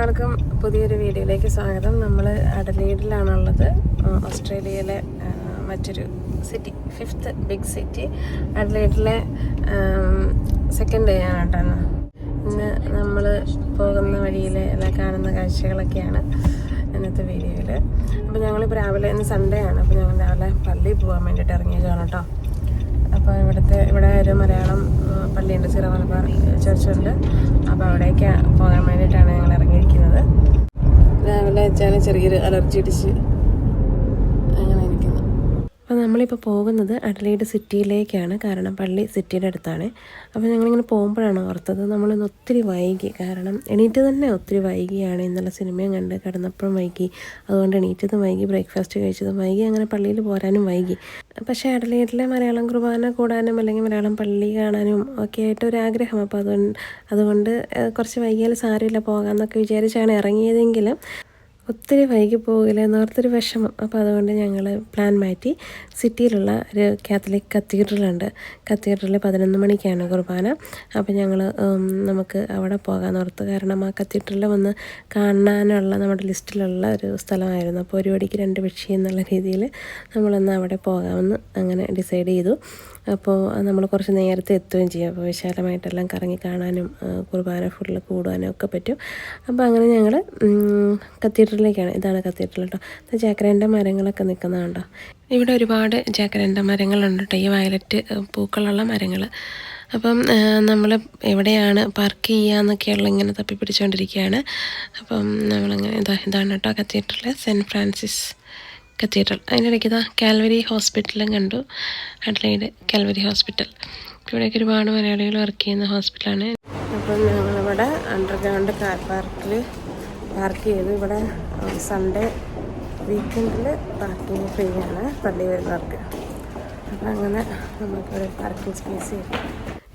എല്ലാവർക്കും പുതിയൊരു വീഡിയോയിലേക്ക് സ്വാഗതം. നമ്മൾ അഡലീഡിലാണുള്ളത്. ഓസ്ട്രേലിയയിലെ മറ്റൊരു സിറ്റി ഫിഫ്ത്ത് ബിഗ് സിറ്റി അഡലീഡിലെ സെക്കൻഡ് ഡേ ആണ് കേട്ടോ ഇന്ന്. നമ്മൾ പോകുന്ന വഴിയിലെ എല്ലാം കാണുന്ന കാഴ്ചകളൊക്കെയാണ് ഇന്നത്തെ വീഡിയോയിൽ അപ്പോൾ ഞങ്ങളിപ്പോൾ രാവിലെ ഇന്ന് സൺഡേ ആണ്. അപ്പോൾ ഞങ്ങൾ രാവിലെ പള്ളിയിൽ പോകാൻ വേണ്ടിയിട്ട് ഇറങ്ങിയതാണ് കേട്ടോ. അപ്പോൾ ഇവിടുത്തെ ഇവിടെ ഒരു മലയാളം പള്ളിയുണ്ട് സിറ മലബാർ ചർച്ചുണ്ട്. അപ്പോൾ അവിടേക്ക് പോകാൻ വേണ്ടിയിട്ടാണ് ഞങ്ങൾ ഇറങ്ങിയിരിക്കുന്നത്. രാവിലെ വെച്ചാൽ ചെറിയൊരു അലർജി അടിച്ച് അപ്പോൾ നമ്മളിപ്പോൾ പോകുന്നത് അഡലൈഡ് സിറ്റിയിലേക്കാണ്. കാരണം പള്ളി സിറ്റിയുടെ അടുത്താണ്. അപ്പോൾ ഞങ്ങളിങ്ങനെ പോകുമ്പോഴാണ് ഓർത്തത് നമ്മളിന്ന് ഒത്തിരി വൈകി. കാരണം എണീറ്റ് തന്നെ ഒത്തിരി വൈകിയാണ് ഇന്നലെ സിനിമയും കണ്ട് കിടന്നപ്പോഴും വൈകി. അതുകൊണ്ട് എണീറ്റതും വൈകി ബ്രേക്ക്ഫാസ്റ്റ് കഴിച്ചതും വൈകി അങ്ങനെ പള്ളിയിൽ പോരാനും വൈകി. പക്ഷേ അഡലൈഡിലെ മലയാളം കുർബാന കൂടാനും അല്ലെങ്കിൽ മലയാളം പള്ളി കാണാനും ഒക്കെ ആയിട്ട് ഒരു ആഗ്രഹം. അപ്പോൾ അതുകൊണ്ട് അതുകൊണ്ട് കുറച്ച് വൈകിയാൽ സാരമില്ല പോകാമെന്നൊക്കെ വിചാരിച്ചാണ് ഇറങ്ങിയതെങ്കിലും ഒത്തിരി വൈകി പോകില്ല എന്നോർത്തൊരു വിഷമം. അപ്പോൾ അതുകൊണ്ട് ഞങ്ങൾ പ്ലാൻ മാറ്റി സിറ്റിയിലുള്ള ഒരു കാത്തലിക് കത്തീഡ്രലുണ്ട് കത്തീഡ്രലിൽ പതിനൊന്ന് മണിക്കാണ് കുർബാന. അപ്പോൾ ഞങ്ങൾ നമുക്ക് അവിടെ പോകാമെന്ന് ഓർത്ത്. കാരണം ആ കത്തീഡ്രലിൽ വന്ന് കാണാനുള്ള നമ്മുടെ ലിസ്റ്റിലുള്ള ഒരു സ്ഥലമായിരുന്നു. അപ്പോൾ ഒരു വടിക്ക് രണ്ട് പക്ഷി എന്നുള്ള രീതിയിൽ നമ്മളൊന്ന് അവിടെ പോകാമെന്ന് അങ്ങനെ ഡിസൈഡ് ചെയ്തു. അപ്പോൾ നമ്മൾ കുറച്ച് നേരത്തെ എത്തുകയും ചെയ്യും. അപ്പോൾ വിശാലമായിട്ടെല്ലാം കറങ്ങി കാണാനും കുർബാന ഫുള്ള് കൂടുവാനും ഒക്കെ പറ്റും. അപ്പോൾ അങ്ങനെ ഞങ്ങൾ കത്തീഡ്രലിലേക്കാണ്. ഇതാണ് കത്തീഡ്രൽ കേട്ടോ. ഇത് ജാക്കരേന്റെ മരങ്ങളൊക്കെ നിൽക്കുന്നതുണ്ടോ ഇവിടെ ഒരുപാട് ജാക്കരേന്റെ മരങ്ങളുണ്ട് കേട്ടോ. ഈ വയലറ്റ് പൂക്കളുള്ള മരങ്ങൾ അപ്പം നമ്മൾ എവിടെയാണ് പാർക്ക് ചെയ്യാന്നൊക്കെയുള്ള ഇങ്ങനെ തപ്പി പിടിച്ചുകൊണ്ടിരിക്കുകയാണ് അപ്പം നമ്മളങ്ങനെ ഇതാ ഇതാണ് കേട്ടോ കത്തീഡ്രൽ സെന്റ് ഫ്രാൻസിസ്. കത്തീഡ്രൽ അതിനിടയ്ക്ക് ഇതാ കാൽവരി ഹോസ്പിറ്റലും കണ്ടു. Adelaide Calvary hospital. ഇവിടെയൊക്കെ ഒരുപാട് മലയാളികൾ വർക്ക് ചെയ്യുന്ന ഹോസ്പിറ്റലാണ്. അപ്പം ഞങ്ങളിവിടെ അണ്ടർഗ്രൗണ്ട് കാർ പാർക്കിൽ പാർക്ക് ചെയ്തു. ഇവിടെ സൺഡേ വീക്കെൻഡിൽ പാർക്കിംഗ് ഫ്രീ ആണ് പള്ളി വരുന്നവർക്ക്. അപ്പം അങ്ങനെ നമുക്കിവിടെ പാർക്കിംഗ് സ്പേസ് ചെയ്യും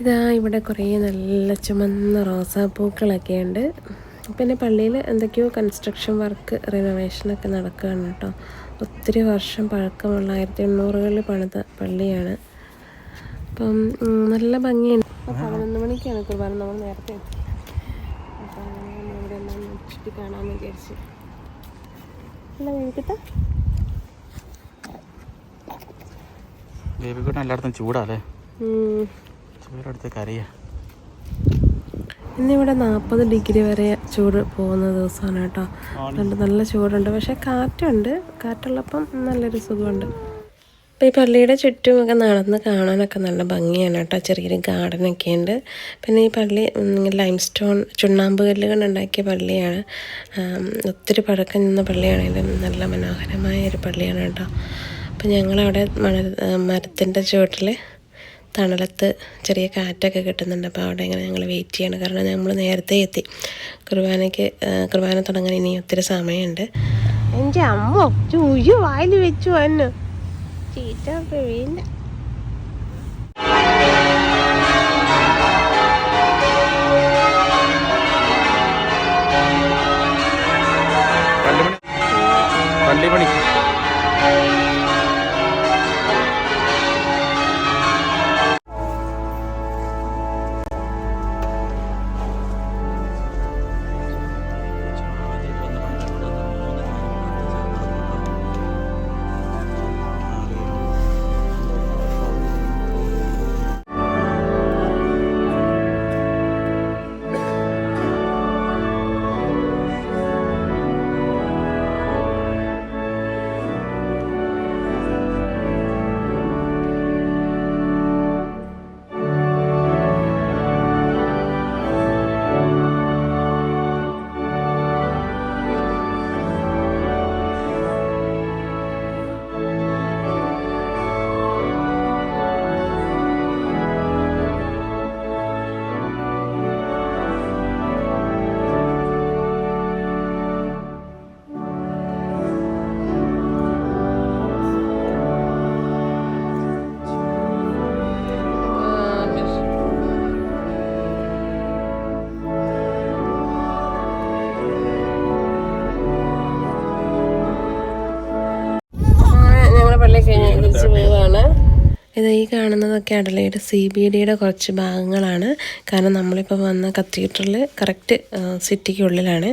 ഇതാ ഇവിടെ കുറേ നല്ല ചുമന്ന റോസാപ്പൂക്കളൊക്കെ ഉണ്ട്. പിന്നെ പള്ളിയിൽ എന്തൊക്കെയോ കൺസ്ട്രക്ഷൻ വർക്ക് റിനോവേഷനൊക്കെ നടക്കുകയാണ് കേട്ടോ. ഒത്തിരി വർഷം പഴക്കമുള്ള ആയിരത്തി എണ്ണൂറുകളിൽ പണിത പള്ളിയാണ്. അപ്പം നല്ല ഭംഗിയുണ്ട്. അപ്പോൾ പതിനൊന്ന് മണിക്കാണ് കുർബാന നമ്മൾ നേരത്തെ എത്തി. അപ്പം അങ്ങനെ നമ്മൾ ഇവിടെ എല്ലാം ചുറ്റി കാണാമെന്ന് വിചാരിച്ചു. അല്ല കഴിക്കട്ടെ ബേബിക്കുട്ടൻ എല്ലായിടത്തും ചൂടാല്ലേ ചൂടെടുത്ത് കരയാ. ഇന്നിവിടെ നാൽപ്പത് ഡിഗ്രി വരെ ചൂട് പോകുന്ന ദിവസമാണ് കേട്ടോ. അതുകൊണ്ട് നല്ല ചൂടുണ്ട്. പക്ഷേ കാറ്റുണ്ട്. കാറ്റുള്ളപ്പം നല്ലൊരു സുഖമുണ്ട്. അപ്പോൾ ഈ പള്ളിയുടെ ചുറ്റുമൊക്കെ നടന്ന് കാണാനൊക്കെ നല്ല ഭംഗിയാണ് കേട്ടോ. ചെറിയൊരു ഗാർഡനൊക്കെ ഉണ്ട്. പിന്നെ ഈ പള്ളി ലൈം സ്റ്റോൺ ചുണ്ണാമ്പ് കല്ല് കൊണ്ടുണ്ടാക്കിയ പള്ളിയാണ്. ഒത്തിരി പഴക്കം നിന്ന പള്ളിയാണെങ്കിലും നല്ല മനോഹരമായ ഒരു പള്ളിയാണ് കേട്ടോ. അപ്പോൾ ഞങ്ങളവിടെ മര മരത്തിന്റെ ചുവട്ടിൽ തണലത്ത് ചെറിയ കാറ്റൊക്കെ കിട്ടുന്നുണ്ട്. അപ്പോൾ അവിടെ ഇങ്ങനെ ഞങ്ങൾ വെയിറ്റ് ചെയ്യണം. കാരണം നമ്മൾ നേരത്തെ എത്തി. കുർബാനയ്ക്ക് കുർബാന തുടങ്ങാൻ ഇനി ഒത്തിരി സമയമുണ്ട്. എന്റെ അമ്മ ചൂയു വായിൽ വെച്ചു വന്നു ചീറ്റ പ്രവീണ ഇത് ഈ കാണുന്നതൊക്കെ അഡലൈഡ് സി ബി ഡിയുടെ കുറച്ച് ഭാഗങ്ങളാണ്. കാരണം നമ്മളിപ്പോൾ വന്ന കത്തീഡ്രൽ കറക്റ്റ് സിറ്റിക്കുള്ളിലാണ്.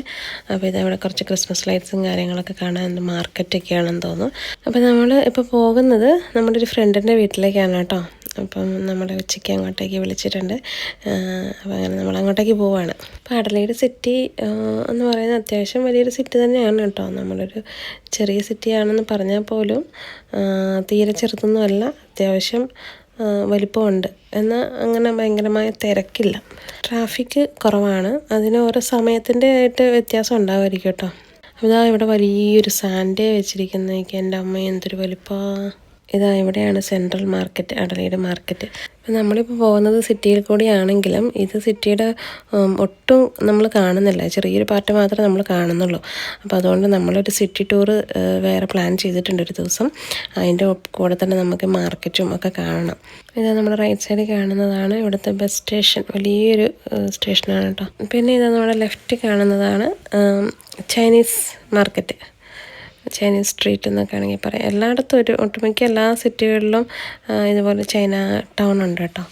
അപ്പോൾ ഇതവിടെ കുറച്ച് ക്രിസ്മസ് ലൈറ്റ്സും കാര്യങ്ങളൊക്കെ കാണാൻ മാർക്കറ്റൊക്കെയാണെന്ന് തോന്നുന്നു. അപ്പോൾ നമ്മൾ ഇപ്പോൾ പോകുന്നത് നമ്മുടെ ഒരു ഫ്രണ്ടിന്റെ വീട്ടിലേക്കാണ് കേട്ടോ. അപ്പം നമ്മുടെ ഉച്ചയ്ക്ക് അങ്ങോട്ടേക്ക് വിളിച്ചിട്ടുണ്ട്. അപ്പം അങ്ങനെ നമ്മൾ അങ്ങോട്ടേക്ക് പോവാണ്. അപ്പോൾ അടലയുടെ സിറ്റി എന്ന് പറയുന്നത് അത്യാവശ്യം വലിയൊരു സിറ്റി തന്നെയാണ് കേട്ടോ. നമ്മളൊരു ചെറിയ സിറ്റിയാണെന്ന് പറഞ്ഞാൽ പോലും തീരെ ചെറുതൊന്നുമല്ല അത്യാവശ്യം വലിപ്പമുണ്ട്. എന്നാൽ അങ്ങനെ ഭയങ്കരമായ തിരക്കില്ല. ട്രാഫിക് കുറവാണ്. അതിന് ഓരോ സമയത്തിന്റെ ആയിട്ട് വ്യത്യാസം ഉണ്ടാവുമായിരിക്കും കേട്ടോ. ഇതാ ഇവിടെ വലിയൊരു സാൻഡേ വെച്ചിരിക്കുന്നതൊക്കെ. എന്റെ അമ്മ എന്തൊരു വലിപ്പാ. ഇതാ ഇവിടെയാണ് സെൻട്രൽ മാർക്കറ്റ് അടലയുടെ മാർക്കറ്റ് നമ്മളിപ്പോൾ പോകുന്നത് സിറ്റിയിൽ കൂടിയാണെങ്കിലും ഇത് സിറ്റിയുടെ ഒട്ടും നമ്മൾ കാണുന്നില്ല. ചെറിയൊരു പാർട്ട് മാത്രമേ നമ്മൾ കാണുന്നുള്ളൂ. അപ്പോൾ അതുകൊണ്ട് നമ്മളൊരു സിറ്റി ടൂർ വേറെ പ്ലാൻ ചെയ്തിട്ടുണ്ട് ഒരു ദിവസം. അതിന്റെ കൂടെ തന്നെ നമുക്ക് മാർക്കറ്റും ഒക്കെ കാണണം. ഇതാ നമ്മുടെ റൈറ്റ് സൈഡിൽ കാണുന്നതാണ് ഇവിടുത്തെ ബസ് സ്റ്റേഷൻ വലിയൊരു സ്റ്റേഷനാണ് കേട്ടോ. പിന്നെ ഇതാ നമ്മുടെ ലെഫ്റ്റ് കാണുന്നതാണ് ചൈനീസ് മാർക്കറ്റ് ചൈനീസ് സ്ട്രീറ്റ് എന്നൊക്കെ ആണെങ്കിൽ പറയാം. എല്ലായിടത്തും ഒരു ഒട്ടുമിക്ക എല്ലാ സിറ്റികളിലും ഇതുപോലെ ചൈന ടൗൺ ഉണ്ട് കേട്ടോ.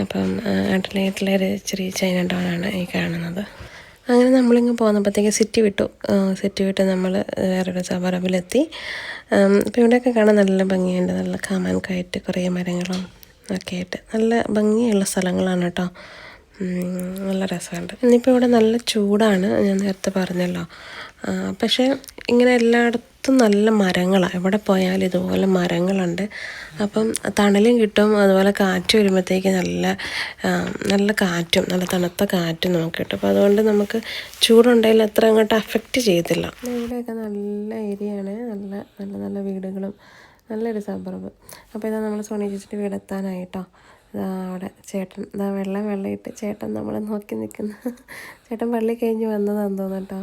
അപ്പം അഡലേറ്റിലെ ഒരു ചെറിയ ചൈന ടൗൺ ആണ് ഈ കാണുന്നത്. അങ്ങനെ നമ്മളിങ്ങ് പോകുന്നപ്പോഴത്തേക്ക് സിറ്റി വിട്ടു. സിറ്റി വിട്ട് നമ്മൾ വേറൊരു സബറബിലെത്തി അപ്പം ഇവിടെയൊക്കെ കാണാൻ നല്ല ഭംഗിയുണ്ട്. നല്ല കാമാൻ കയറ്റ് കുറേ മരങ്ങളും ഒക്കെ ആയിട്ട്. നല്ല ഭംഗിയുള്ള സ്ഥലങ്ങളാണ് കേട്ടോ. നല്ല രസമുണ്ട്. ഇന്നിപ്പോൾ ഇവിടെ നല്ല ചൂടാണ് ഞാൻ നേരത്തെ പറഞ്ഞല്ലോ. പക്ഷേ ഇങ്ങനെ എല്ലായിടത്തും നല്ല മരങ്ങളാണ് എവിടെ പോയാലും ഇതുപോലെ മരങ്ങളുണ്ട്. അപ്പം തണലും കിട്ടും അതുപോലെ കാറ്റ് വരുമ്പോഴത്തേക്ക് നല്ല നല്ല കാറ്റും നല്ല തണുത്ത കാറ്റും നമുക്ക് കിട്ടും. അപ്പോൾ അതുകൊണ്ട് നമുക്ക് ചൂടുണ്ടെങ്കിൽ അത്ര അങ്ങോട്ട് അഫക്റ്റ് ചെയ്തില്ല ഇവിടെയൊക്കെ നല്ല ഏരിയയാണ്. നല്ല നല്ല നല്ല വീടുകളും. നല്ലൊരു സബർബ് അപ്പോൾ ഇതാ നമ്മൾ സോണി ചേച്ചിയുടെ വീട് എത്താനായിട്ടോ ഇതാ അവിടെ ചേട്ടൻ. ഇതാ വെള്ളം വെള്ളയിട്ട് ചേട്ടൻ നമ്മളെ നോക്കി നിൽക്കുന്ന ചേട്ടൻ പള്ളി കഴിഞ്ഞ് വന്നതാന്ന് തോന്നുന്നു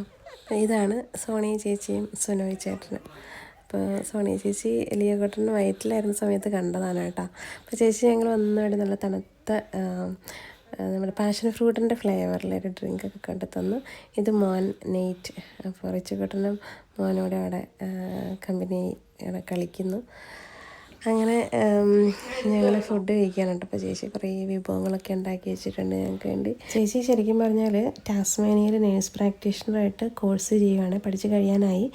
ഇതാണ് സോണി ചേച്ചിയും സുനോയ് ചേട്ടനും. അപ്പോൾ സോണി ചേച്ചി ലിയോകോട്ടൻ വയറ്റിലായിരുന്ന സമയത്ത് കണ്ടതാണ് കേട്ടോ. അപ്പോൾ ചേച്ചി ഞങ്ങൾ വന്നവിടെ നല്ല തണുത്ത നമ്മുടെ പാഷൻ ഫ്രൂട്ടിന്റെ ഫ്ലേവറിലൊരു ഡ്രിങ്കൊക്കെ കൊണ്ടു തന്നു. ഇത് മോൻ നെയ്റ്റ്. അപ്പോൾ റിച്ചുകുട്ടനും മോനോടെ അവിടെ കമ്പനി കളിക്കുന്നു. അങ്ങനെ ഞങ്ങൾ ഫുഡ് കഴിക്കാനുണ്ട്. അപ്പോൾ ചേച്ചി കുറേ വിഭവങ്ങളൊക്കെ ഉണ്ടാക്കി വെച്ചിട്ടുണ്ട് ഞങ്ങൾക്ക് വേണ്ടി. ചേച്ചി ശരിക്കും പറഞ്ഞാൽ ടാസ്മാനിയയിൽ നേഴ്സ് പ്രാക്ടീഷണറായിട്ട് കോഴ്സ് ചെയ്യുവാണ്. പഠിച്ച് കഴിയാനായി.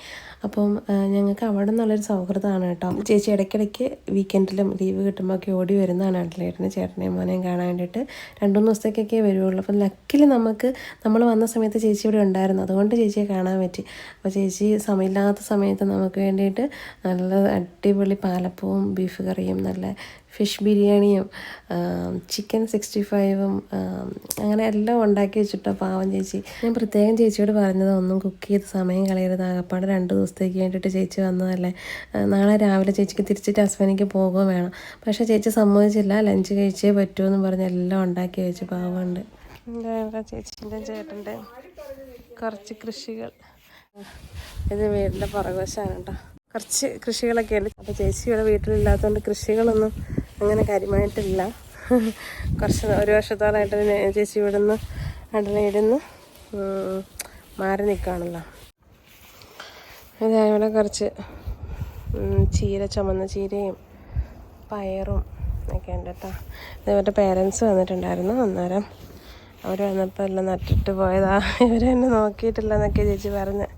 അപ്പം ഞങ്ങൾക്ക് അവിടെ നിന്നുള്ളൊരു സൗഹൃദമാണ് കേട്ടോ. ചേച്ചി ഇടയ്ക്കിടയ്ക്ക് വീക്കെൻഡിലും ലീവ് കിട്ടുമ്പോൾ ഒക്കെ ഓടി വരുന്നതാണ് നാട്ടിലേട്ടന് ചേട്ടനെയും മോനെയും കാണാൻ വേണ്ടിയിട്ട്. രണ്ട് മൂന്ന് ദിവസത്തേക്കൊക്കെ വരുള്ളൂ അപ്പം ലക്കിൽ നമുക്ക് നമ്മൾ വന്ന സമയത്ത് ചേച്ചി ഇവിടെ ഉണ്ടായിരുന്നു. അതുകൊണ്ട് ചേച്ചിയെ കാണാൻ പറ്റി. അപ്പോൾ ചേച്ചി സമയമില്ലാത്ത സമയത്ത് നമുക്ക് വേണ്ടിയിട്ട് നല്ല അടിപൊളി പാലപ്പവും ബീഫ് കറിയും നല്ല ഫിഷ് ബിരിയാണിയും ചിക്കൻ സിക്സ്റ്റി ഫൈവും അങ്ങനെ എല്ലാം ഉണ്ടാക്കി വെച്ചിട്ടോ പാവം ചേച്ചി. ഞാൻ പ്രത്യേകം ചേച്ചിയോട് പറഞ്ഞത് ഒന്നും കുക്ക് ചെയ്ത് സമയം കളയരുത്. ആകപ്പാട് രണ്ട് ദിവസത്തേക്ക് വേണ്ടിയിട്ട് ചേച്ചി വന്നതല്ലേ. നാളെ രാവിലെ ചേച്ചിക്ക് തിരിച്ചിട്ട് ഹസ്ബൻഡിക്ക് പോകുകയും വേണം. പക്ഷേ ചേച്ചി സമ്മതിച്ചില്ല. ലഞ്ച് കഴിച്ചേ പറ്റുമെന്ന് പറഞ്ഞ് എല്ലാം ഉണ്ടാക്കി വെച്ച് പാവമുണ്ട് ചേച്ചിന്റെ ചേട്ടന്റെ കുറച്ച് കൃഷികൾ. ഇത് വീടിന്റെ പുറകുവശാണ് കേട്ടോ. കുറച്ച് കൃഷികളൊക്കെ ഉണ്ട്. അപ്പോൾ ചേച്ചിയുടെ വീട്ടിലില്ലാത്തതുകൊണ്ട് കൃഷികളൊന്നും അങ്ങനെ കാര്യമായിട്ടില്ല. കുറച്ച് ഒരു വർഷത്തോളമായിട്ട് ചേച്ചി ഇവിടെ നിന്ന് അടലയിടുന്ന് മാറി നിൽക്കുകയാണല്ലോ ഇതാ ഇവിടെ കുറച്ച് ചീര ചുമന്ന ചീരയും പയറും ഒക്കെ ഉണ്ട് കേട്ടോ. ഇവരുടെ പേരൻസ് വന്നിട്ടുണ്ടായിരുന്നു. അന്നേരം അവർ വന്നപ്പോൾ എല്ലാം നട്ടിട്ട് പോയതാ. ഇവരെന്നെ നോക്കിയിട്ടില്ല എന്നൊക്കെ ചേച്ചി പറഞ്ഞ്.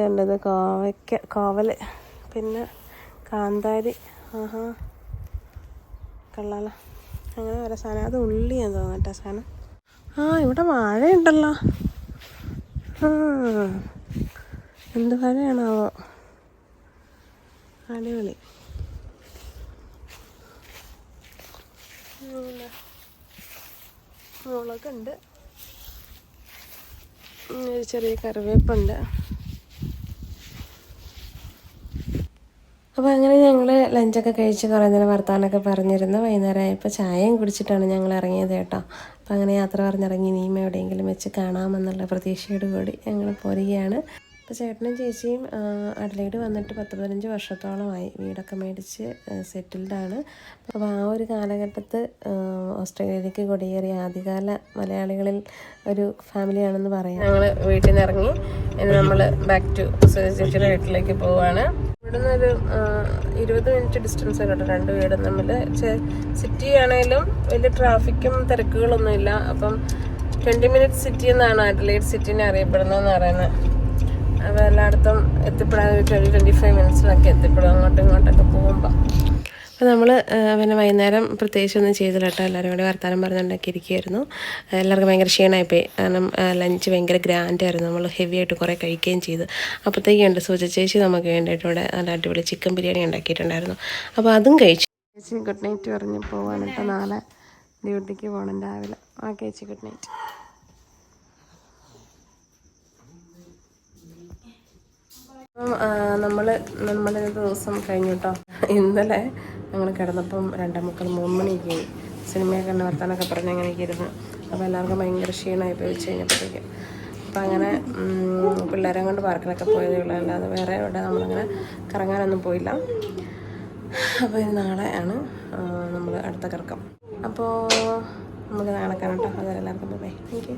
ആ, ഇത് കണ്ടത് കോവയ്ക്ക കോവൽ. പിന്നെ കാന്താരി. ആഹാ. കള്ളാല അങ്ങനെ ഓരോ സാധനം. അത് ഉള്ളിയാന്ന് തോന്നട്ടെ സാധനം. ആ ഇവിടെ വാഴയുണ്ടല്ലോ. എന്ത് വാഴയാണാവോ? അടിപൊളി. മുളകുണ്ട്. ചെറിയ കറിവേപ്പുണ്ട്. അപ്പോൾ അങ്ങനെ ഞങ്ങൾ ലഞ്ചൊക്കെ കഴിച്ച് കുറേ നേരം വർത്താനൊക്കെ പറഞ്ഞിരുന്നു. വൈകുന്നേരം ആയപ്പോൾ ചായയും കുടിച്ചിട്ടാണ് ഞങ്ങൾ ഇറങ്ങിയത് കേട്ടോ. അപ്പോൾ അങ്ങനെ യാത്ര പറഞ്ഞിറങ്ങി. ഇനിയും എവിടെയെങ്കിലും വെച്ച് കാണാമെന്നുള്ള പ്രതീക്ഷയോട് കൂടി ഞങ്ങൾ പോരുകയാണ്. അപ്പോൾ ചേട്ടനും ചേച്ചിയും അഡ്ലൈഡ് വന്നിട്ട് പത്ത് പതിനഞ്ച് വർഷത്തോളമായി വീടൊക്കെ മേടിച്ച് സെറ്റിൽഡാണ് അപ്പോൾ ആ ഒരു കാലഘട്ടത്ത് ഓസ്ട്രേലിയയിലേക്ക് കൊടിയേറിയ ആദ്യകാല മലയാളികളിൽ ഒരു ഫാമിലിയാണെന്ന് പറയാം. ഞങ്ങൾ വീട്ടിൽ നിന്ന് ഇറങ്ങി നമ്മൾ ബാക്ക് ടു ചേച്ചിയുടെ വീട്ടിലേക്ക് പോവുകയാണ് ഇവിടുന്ന് ഒരു ഇരുപത് മിനിറ്റ് ഡിസ്റ്റൻസ് കേട്ടോ രണ്ട് വീടും തമ്മിൽ സിറ്റി ആണെങ്കിലും വലിയ ട്രാഫിക്കും തിരക്കുകളൊന്നും ഇല്ല. അപ്പം ട്വന്റി മിനിറ്റ് സിറ്റി എന്നാണ് അഡ്ലൈഡ് സിറ്റിനെ അറിയപ്പെടുന്നതെന്ന് പറയുന്നത്. അപ്പോൾ എല്ലായിടത്തും എത്തിപ്പെടാൻ ഒരു ട്വന്റി ട്വന്റി ഫൈവ് മിനിറ്റ്സിലൊക്കെ എത്തിപ്പെടും. അങ്ങോട്ടും ഇങ്ങോട്ടൊക്കെ പോകുമ്പോൾ അപ്പോൾ നമ്മൾ പിന്നെ വൈകുന്നേരം പ്രത്യേകിച്ച് ഒന്നും ചെയ്തില്ല കേട്ടോ. എല്ലാവരും കൂടി വർത്താനം പറഞ്ഞുകൊണ്ടൊക്കെ ഇരിക്കുമായിരുന്നു എല്ലാവർക്കും ഭയങ്കര ക്ഷീണമായിപ്പോയി കാരണം ലഞ്ച് ഭയങ്കര ഗ്രാൻഡ് ആയിരുന്നു. നമ്മൾ ഹെവി ആയിട്ട് കുറേ കഴിക്കുകയും ചെയ്തു. അപ്പോഴത്തേക്കുണ്ട് സൂച ചേച്ചി നമുക്ക് വേണ്ടിയിട്ട് ഇവിടെ നല്ല അടിപൊളി ചിക്കൻ ബിരിയാണി ഉണ്ടാക്കിയിട്ടുണ്ടായിരുന്നു. അപ്പോൾ അതും കഴിച്ചു. ചേച്ചി ഗുഡ് നൈറ്റ് പറഞ്ഞ് പോകാനിട്ട് നാളെ. ഡ്യൂട്ടിക്ക് പോകണം രാവിലെ. ആ ചേച്ചി ഗുഡ് നൈറ്റ് നമ്മൾ നമ്മുടെ ദിവസം കഴിഞ്ഞു കേട്ടോ. ഇന്നലെ ഞങ്ങൾ കിടന്നപ്പം രണ്ടേ മുക്കൽ മൂന്ന് മണിയൊക്കെ ആയി. സിനിമയൊക്കെ കണ്ട് വർത്താനൊക്കെ പറഞ്ഞ് അങ്ങനെ ഇരുന്ന് അപ്പോൾ എല്ലാവർക്കും ഭയങ്കര ക്ഷീണമായി പോയി വെച്ച് കഴിഞ്ഞപ്പോഴത്തേക്ക്. അപ്പോൾ അങ്ങനെ പിള്ളേരെ കൊണ്ട് പാർക്കിലൊക്കെ പോയതേ ഉള്ളൂ. അല്ലാതെ വേറെ ഇവിടെ നമ്മളങ്ങനെ കറങ്ങാനൊന്നും പോയില്ല. അപ്പോൾ ഇത് നാളെ ആണ് നമ്മൾ അടുത്ത കറക്കം. അപ്പോൾ നമുക്ക് നാളെ കാണാം കേട്ടോ. അതുവരെ എല്ലാവർക്കും ബൈ താങ്ക് യു